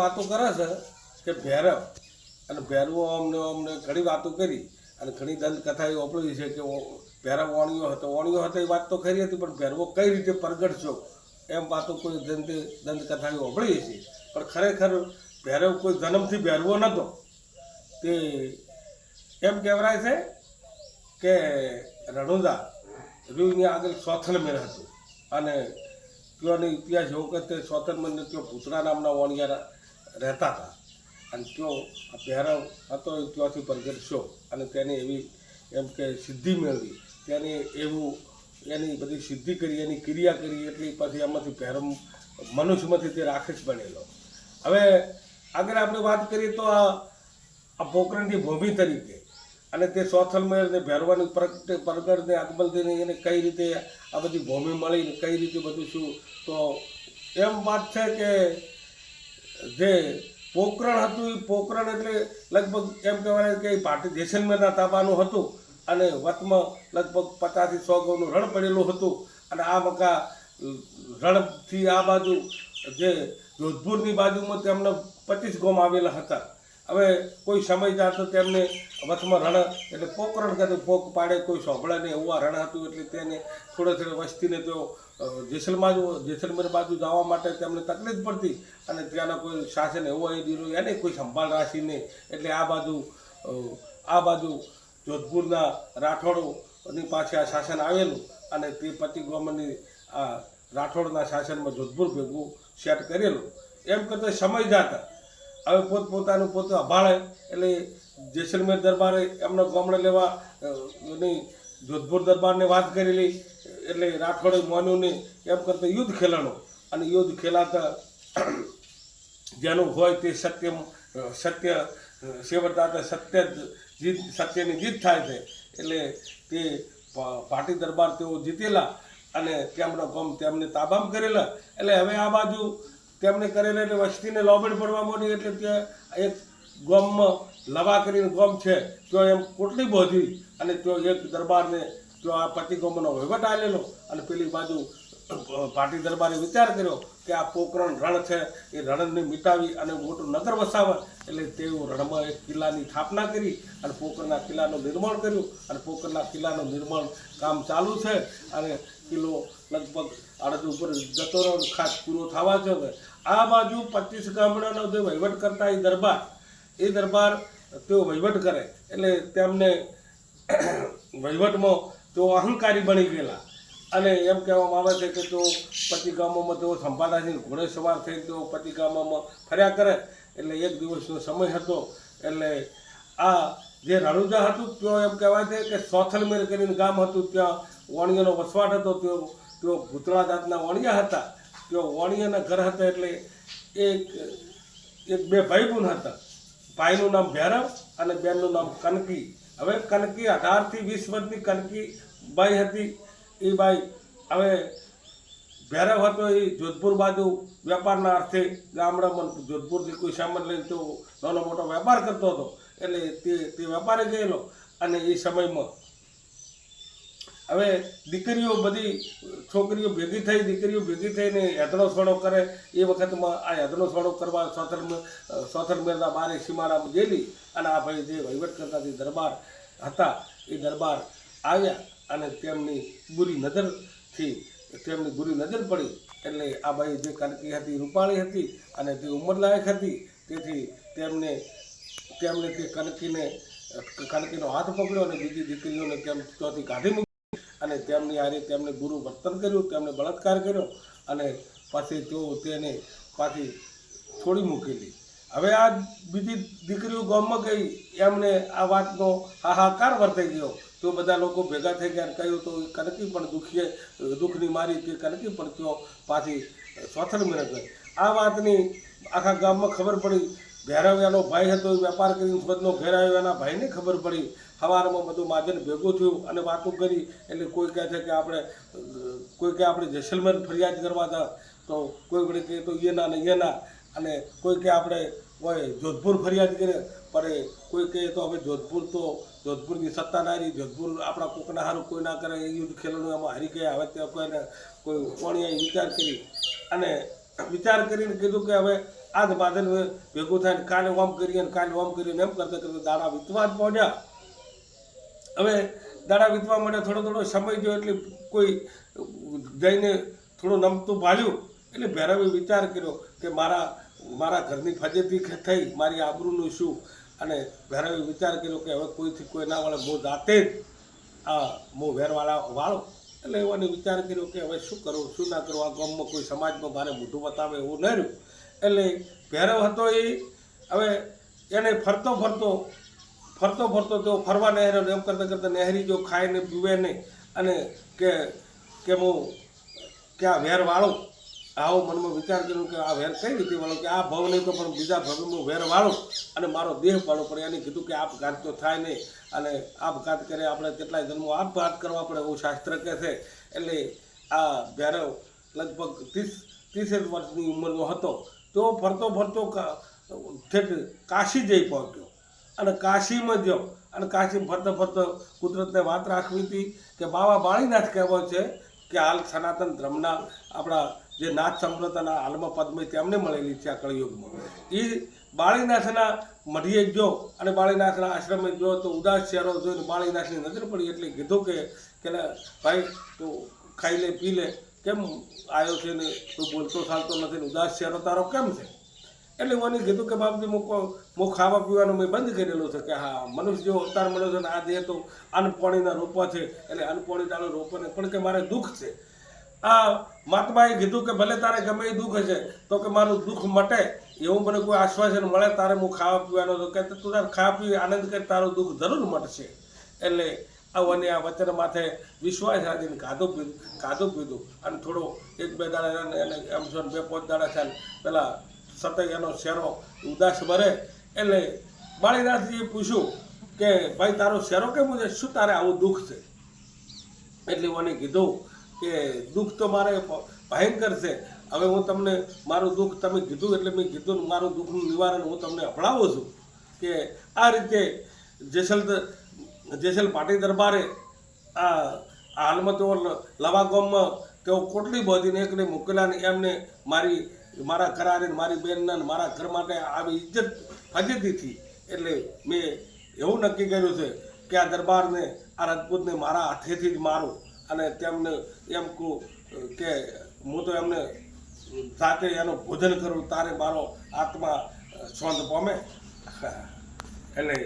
વાતો કરે છે કે ભૈરવ અને ભૈરવો અમને અમને ઘણી વાતો કરી અને ઘણી દંત કથા એ ઓપડી છે કે ભેરવ વાણીઓ હતો, ઓણિયો હતો એ વાત તો ખરી હતી, પણ ભૈરવો કઈ રીતે પ્રગટશો એમ વાતો કોઈ દંત દંત કથા એ ઓપડી છે. પણ ખરેખર ભૈરવ કોઈ જન્મથી ભૈરવો નહોતો તે એમ કહેવાય છે કે રણુદા રૂની આગળ સોથલમેર હતું અને ત્યાંનો ઇતિહાસ એવો કે તે સોથલમેરને ત્યાં ભૂતરા નામના વણિયા રહેતા હતા. અને ત્યો આ ભૈરવ હતો ત્યાંથી પરગટશો અને તેની એવી એમ કે સિદ્ધિ મેળવી. તેને એવું એની બધી સિદ્ધિ કરી, એની ક્રિયા કરી, એટલે પછી એમાંથી ભૈરવ મનુષ્યમાંથી તે રાક્ષસ બનેલો. હવે આગળ આપણે વાત કરીએ તો આ પોકરણની ભૂમિ તરીકે અને તે સોથલમેરને ભેરવાની પ્રગટ પ્રગટ ને અકબલથી એને કઈ રીતે આ બધી ભૂમિ મળીને કઈ રીતે બધું શું તો એમ વાત છે કે જે પોકરણ હતું એ પોકરણ એટલે લગભગ એમ કહેવાય કે પાટી જેસલમેરના તાબાનું હતું અને વતમાં લગભગ પચાસથી સો ગૌનું રણ પડેલું હતું અને આ મકા રણથી આ બાજુ જે જોધપુરની બાજુમાં તેમને પચીસ ગોમ આવેલા હતા. હવે કોઈ સમય જાય તો તેમને વચમાં રણ એટલે પોકરણ કહેતું પોક પાડે, કોઈ સોંભળે નહીં એવું આ રણ હતું એટલે તેને થોડે થોડે વસ્તીને તેઓ જેસલમાં જેસલમેર બાજુ જવા માટે તેમને તકલીફ પડતી અને ત્યાંના કોઈ શાસન એવો એ દીધું એને કોઈ સંભાળ રાખી નહીં. એટલે આ બાજુ આ બાજુ જોધપુરના રાઠોડોની પાસે આ શાસન આવેલું અને તે પતિ ગોમની આ રાઠોડના શાસનમાં જોધપુર ભેગું સેટ કરેલું. એમ કરતા સમય જાતા. હવે પોતપોતાનું પોતે અભાળે એટલે જેસલમેર દરબારે એમનો ગામડે લેવા એની જોધપુર દરબારને વાત કરેલી, એટલે રાઠોડે મોન્યુંને એમ કરતા યુદ્ધ ખેલાણું. અને યુદ્ધ ખેલાતા જેનું હોય તે સત્ય સત્ય સેવતા સત્ય જીત, સત્યની જીત થાય છે. એટલે તે પાટી દરબાર તેઓ જીતેલા અને તેમનો ગમ તેમને તાબામ કરેલા. એટલે હવે આ બાજુ તેમને કરેલા એટલે વસ્તીને લોબડ પડવા માંડી એટલે ત્યાં એક ગોમમાં લવા કરીને ગોમ છે, તો એમ કોટલી બોધી અને તો એક દરબારને તો આ પતિ ગોમનો વહીવટ આવેલો અને પેલી બાજુ પાટી દરબારે વિચાર કર્યો કે આ પોકરણ રણ છે, એ રણને મિટાવી અને મોટું નગર વસાવે. એટલે તેઓ રણમાં એક કિલ્લાની સ્થાપના કરી અને પોકરના કિલ્લાનું નિર્માણ કર્યું અને પોકરના કિલ્લાનું નિર્માણ કામ ચાલુ છે અને કિલ્લો લગભગ અડધ ઉપર જતો રહ્યો ખાસ પૂરો થવા છે આ બાજુ પચીસ ગામડાનો જે વહીવટ કરતા એ દરબાર એ દરબાર તેઓ વહીવટ કરે. એટલે તેમને વહીવટમાં તેઓ અહંકારી બની ગયેલા. અને એમ કહેવામાં આવે છે કે તેઓ પતિ ગામોમાં તેઓ સંપાદાથી ઘોડે સવાર થઈ તેઓ પતિગામોમાં ફર્યા કરે. એટલે એક દિવસનો સમય હતો. એટલે આ જે રણુજા હતું ત્યાં એમ કહેવાય છે કે સોથલમેર કરીને ગામ હતું. ત્યાં વાણિયાનો વસવાટ હતો. તેઓ તેઓ ભૂતળા જાતના વાણિયા હતા. તેઓ વાણિયાના ઘર હતા. એટલે એક એક બે ભાઈ હતા. ભાઈનું નામ ભૈરવ અને બેનનું નામ કનકી. હવે કનકી અઢારથી વીસ વર્ષની કનકી બાઈ હતી. એ બાઈ હવે ભૈરવ હતો એ જોધપુર બાજુ વેપારના અર્થે ગામડામાં જોધપુરથી કોઈ સામાન લઈને તો નાનો મોટો વેપાર કરતો હતો. એટલે તે તે વેપારે ગયેલો અને એ સમયમાં હવે દીકરીઓ બધી, છોકરીઓ ભેગી થઈ, દીકરીઓ ભેગી થઈને હેદણો સોણો કરે, એ વખતમાં આ હેદણો સોણો કરવા સોથર મેરના બારે સીમાડામાં ગયેલી અને આ ભાઈ જે વહીવટ કરતા જે દરબાર હતા, એ દરબાર આવ્યા અને તેમની બુરી નજરથી, તેમની બુરી નજર પડી એટલે આ ભાઈ જે કનકી હતી, રૂપાળી હતી અને તે ઉંમરલાયક હતી, તેથી તેમને તેમને તે કનકીને કનકીનો હાથ પકડ્યો અને બીજી દીકરીઓને તેમ ત્યાંથી કાઢી મૂકી અને તેમની હારે તેમને ગુરુ વર્તન કર્યું તેમને બળાત્કાર કર્યો અને પછી તેઓ તેને પાછી છોડી મૂકેલી. હવે આ બીજી દીકરીઓ ગામમાં ગઈ, એમને આ વાતનો હાહાકાર વર્તાઈ ગયો. તો બધા લોકો ભેગા થઈ ગયા કહ્યું, તો કનકી પણ દુખીએ, દુઃખની મારી કે કનકી પણ તેઓ પાછી સ્વાથર મેળવ ગઈ. આ વાતની આખા ગામમાં ખબર પડી. ભૈરવ ભાઈ હતો, એ વેપાર કરીને સુરતનો ઘેર આવ્યો, એના ભાઈને ખબર પડી. સવારમાં બધું માજન ભેગું થયું અને વાતો કરી, એટલે કોઈ કહે છે કે આપણે, કોઈ કે આપણે જેસલમેર ફરિયાદ કરવા હતા, તો કોઈ વડે કહે તો એ ના ને એ ના. અને કોઈ કે આપણે હોય જોધપુર ફરિયાદ કરે, પણ કોઈ કહે તો હવે જોધપુર તો, જોધપુરની સત્તા નારી જોધપુર આપણા કોકના હારું કોઈ ના કરે, એ યુદ્ધ ખેલવાનું એમાં હારી ગયા, હવે ત્યાં કોઈને કોઈ કોણીએ વિચાર કરી. અને વિચાર કરીને કીધું કે હવે આજ બાદલ ભેગું થાય કાલે ઓમ કરીએ ને કાલે ઓમ કરીએ ને એમ કરતા કરતા દાડા વીતવા જ પહોંચ્યા હવે દાડા વીતવા માટે થોડો થોડો સમય જો એટલે કોઈ જઈને થોડું નમતું ભાળ્યું એટલે ભૈરવે વિચાર કર્યો કે મારા મારા ઘરની ફજેતી થઈ, મારી આબરૂનું શું? અને ભૈરવે વિચાર કર્યો કે હવે કોઈથી કોઈ ના વાળે હું જાતે જ આ હું વેરવાળા વાળો એટલે એવાનો વિચાર કર્યો કે હવે શું કરવું શું ના કરવું આ ગામમાં કોઈ સમાજમાં મારે મોઢું બતાવે એવું ન રહ્યું. એટલે ભૈરવ હતો એ, હવે એને ફરતો ફરતો ફરતો ફરતો તેઓ ફરવા નહેર્યો એમ કરતાં કરતાં નહેરી જો ખાય ને પીવે નહીં. અને કે કે હું ક્યાં વેર વાળો આવો મનમાં વિચાર કર્યો કે આ વેર કઈ રીતે વાળો? કે આ ભાવ નહીં તો પણ બીજા ભાવમાં વેર વાળો. અને મારો દેહ પાડો પડે. એને કીધું કે આપઘાત તો થાય નહીં. અને આપઘાત કરે, આપણે કેટલાય જન્મો આપઘાત કરવા પડે એવું શાસ્ત્ર કહે છે. એટલે આ ભૈરવ લગભગ ત્રીસ, ત્રીસેક વર્ષની ઉંમરનો હતો. તો ફરતો ફરતો ઠેઠ કાશી જઈ પહોંચ્યો. અને કાશીમાં ગયો. અને કાશીમાં ફરતો ફરતો કુદરતને વાત રાખવી હતી કે બાબા બાળીનાથ કહેવાય છે કે, હાલ સનાતન ધર્મના આપણા જે નાથ સંપ્રદાયના હાલમાં પદ્મ તેમને મળેલી છે આ કળિયુગમાં. એ બાળીનાથના મઢીએ ગયો અને બાળીનાથના આશ્રમે ગયો તો ઉદાસ ચહેરો જોઈને બાળીનાથની નજર પડી એટલે કીધું કે કે ભાઈ તું ખાઈ લે, પી લે. કેમ આવ્યો છે ને? તું બોલતો ચાલતો નથી ને ઉદાસ ચહેરો તારો કેમ છે? એટલે મને કીધું કે બાપજી મૂકો હું ખાવા પીવાનું મેં બંધ કરેલું છે કે હા, મનુષ્ય જેવો અવતાર મળ્યો છે ને આ દેહ તો અન્નપાણીના રોપવા છે. એટલે અન્નપાણી તારો રોપો ને પણ કે મારે દુઃખ છે. આ મહાત્માએ કીધું કે ભલે તારે ગમે એ દુઃખ હશે, તો કે મારું દુઃખ મટે, એવું મને કોઈ આશ્વાસન મળે, તારે હું ખાવા પીવાનો તો કે તું તારે ખાવા પીવી, આનંદ કરી તારું દુઃખ જરૂર મટશે. એટલે આવને આ વચન માથે વિશ્વાસ રાખીને કાધું પીધું કાધું પીધું. અને થોડો એક બે દાડા એને એમ છો બે પાંચ દાડા થાય પેલા સતત એનો શેરો ઉદાસ ભરે એટલે બાળીનાથજીએ પૂછ્યું કે, ભાઈ, તારો શેરો કેમ છે શું તારે આવું દુઃખ છે? એટલે મને કીધું કે દુઃખ તો મારે ભયંકર છે. હવે હું તમને મારું દુઃખ તમે કીધું એટલે મેં કીધું મારું દુઃખનું નિવારણ હું તમને અપડાવું છું કે આ રીતે જેસલ જેસલ પાટી દરબારે આ હાલમાં તેઓ લ- લવા ગામમાં તેઓ કોટલી બાંધીને એકને મોકલ્યા ને એમને મારી, મારા કરારે મારી બહેનના મારા ઘર માટે આવી ઇજ્જત ફજેતીથી એટલે મેં એવું નક્કી કર્યું છે કે આ દરબારને, આ રાજપૂતને મારા હાથેથી જ મારું અને તેમને એમ કહું કે હું તો એમને સાથે એનું ભોજન કરું, તારે મારો આત્મા શાંત પામે. એટલે